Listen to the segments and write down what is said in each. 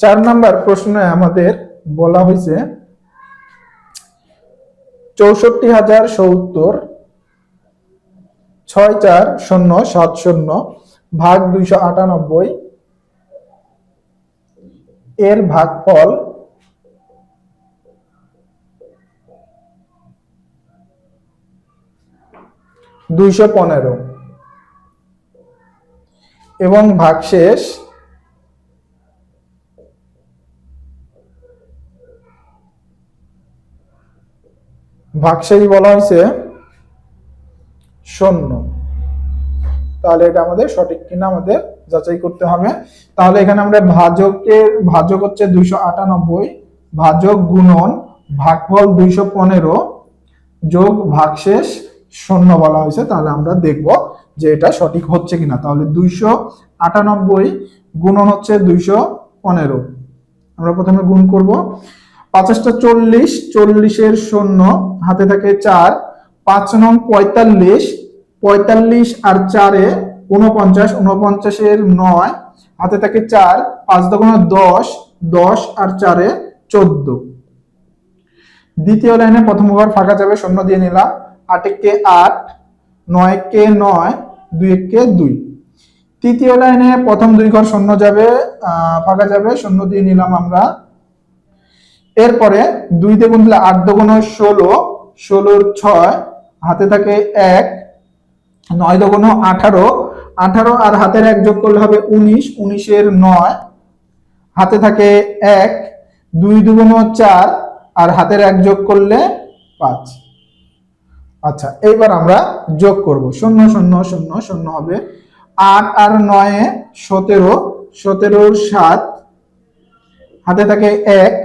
চার নাম্বার প্রশ্নে আমাদের বলা হয়েছে, চৌষট্টি হাজার সত্তর ছয় চার শূন্য সাত শূন্য ভাগ দুইশো আটানব্বই এর ভাগফল দুইশো পনেরো এবং ভাগশেষ ভাগশেষ বলা হয়েছে শূন্য। তাহলে এটা আমাদের সঠিক কিনা আমাদের যাচাই করতে হবে। তাহলে এখানে আমরা ভাজকের, ভাজক হচ্ছে দুইশো আটানব্বই, ভাজক গুণন ভাগফল দুইশো পনেরো যোগ ভাগশেষ শূন্য বলা হয়েছে। তাহলে আমরা দেখব যে এটা সঠিক হচ্ছে কিনা। তাহলে দুইশো আটানব্বই গুণন হচ্ছে দুইশো পনেরো। আমরা প্রথমে গুণ করব। পাঁচাশটা চল্লিশ, চল্লিশের শূন্য, হাতে থাকে চার, পাঁচ নং পঁয়তাল্লিশ পঁয়তাল্লিশ আর চারে উনপঞ্চাশ উনপঞ্চাশের নয়, হাতে থাকে চার, পাঁচ দোকান দশ দশ আর চারে চোদ্দ। দ্বিতীয় লাইনে প্রথম ফাঁকা যাবে, শূন্য দিয়ে নিলাম আট কে আট, নয় কে নয়, দুই কে দুই। তৃতীয় লাইনে প্রথম দুই ঘর শূন্য যাবে ফাঁকা যাবে, শূন্য দিয়ে নিলাম আমরা। এরপরে দুই দ্বিগুণ দিলে আট দুগুণ ষোলো, ষোলোর ছয়, হাতে থাকে এক, নয় দুগুণ আঠারো আঠারো আর হাতের এক যোগ করলে হবে উনিশ, উনিশের নয়, হাতে থাকে এক, দুই দুগুণ চার আর হাতের এক যোগ করলে পাঁচ। আচ্ছা এইবার আমরা যোগ করব। শূন্য শূন্য শূন্য শূন্য হবে আট আর নয়ে সতেরো, সতেরোর সাত, হাতে থাকে এক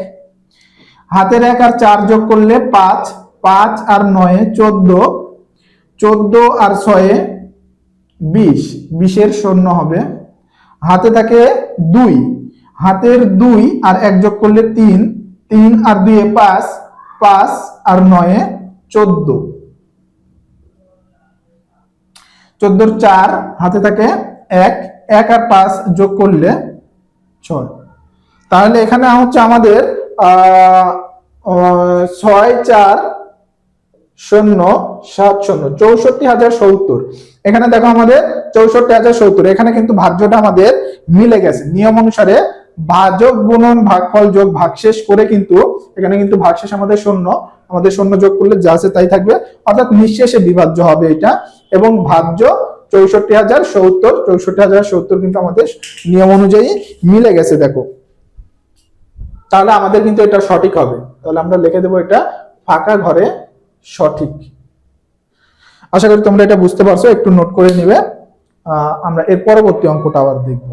হাতের এক আর চার যোগ করলে পাঁচ পাঁচ আর নয়ে চোদ্দ চোদ্দ আর ছয়ে বিশ বিশের শূন্য হবে। হাতে থাকে দুই হাতের দুই আর এক যোগ করলে তিন তিন আর দুয়ে পাঁচ পাঁচ আর নয়ে চোদ্দ। চোদ্দোর চার হাতে থাকে এক এক আর পাঁচ যোগ করলে ছয়। তাহলে এখানে হচ্ছে আমাদের আহ, ছয় চার শূন্য সাত শূন্য, চৌষট্টি হাজার সত্তর। এখানে দেখো আমাদের চৌষট্টি হাজার সত্তর। এখানে কিন্তু ভাজ্যটা আমাদের মিলে গেছে। নিয়ম অনুসারে ভাজক গুণন ভাগফল যোগ ভাগশেষ করে কিন্তু এখানে কিন্তু ভাগশেষ আমাদের শূন্য আমাদের শূন্য যোগ করলে যা আছে তাই থাকবে। অর্থাৎ নিঃশেষে বিভাজ্য হবে এটা। এবং ভাজ্য চৌষট্টি হাজার সত্তর, চৌষট্টি হাজার সত্তর কিন্তু আমাদের নিয়ম অনুযায়ী মিলে গেছে, দেখো। তাহলে আমাদের কিন্তু এটা সঠিক হবে। তাহলে আমরা লিখে দেবো এটা ফাঁকা ঘরে সঠিক। আশা করি তোমরা এটা বুঝতে পারছ, একটু নোট করে নিবে। আমরা এর পরবর্তী অঙ্কটা আবার দেখব।